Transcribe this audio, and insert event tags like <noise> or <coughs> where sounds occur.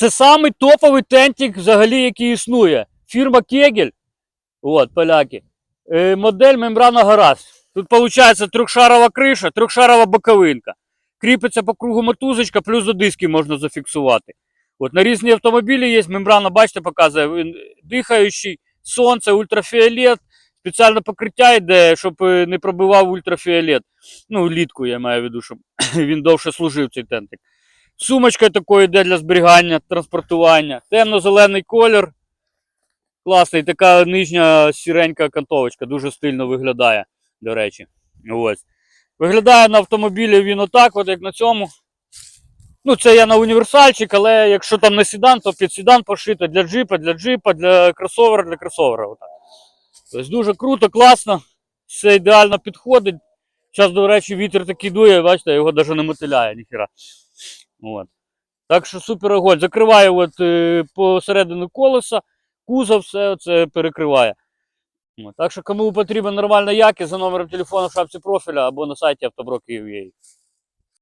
Це самий топовий тентик взагалі, який існує. Фірма Кегель. От, поляки. Е, модель мембрана гараж. Тут виходить трьохшарова криша, трьохшарова боковинка. Кріпиться по кругу мотузочка, плюс до диски можна зафіксувати. От на різні автомобілі є мембрана, бачите, показує, він дихаючий, сонце, ультрафіолет, спеціальне покриття йде, щоб е, не пробивав ультрафіолет. Ну, літку я маю в виду, щоб <coughs> він довше служив цей тентик. Сумочка такою йде для зберігання, транспортування. Темно-зелений колір. Класний, така нижня сіренька кантовочка, дуже стильно виглядає, до речі. Ось. Виглядає на автомобілі він отак, от як на цьому. Ну, це я на універсальчик, але якщо там не седан, то під седан пошито для джипа, для джипа, для кросовера, для кросовера. Отак. Тобто дуже круто, класно, все ідеально підходить. Зараз, до речі, вітер такий дує, бачите, його навіть не мотиляє, ніхіра. От. Так що супер огонь. Закриває от, е, посередину колеса, кузов, все це перекриває. Так що кому потрібна нормальна якість за номером телефону в шапці профіля або на сайті Київ.ua.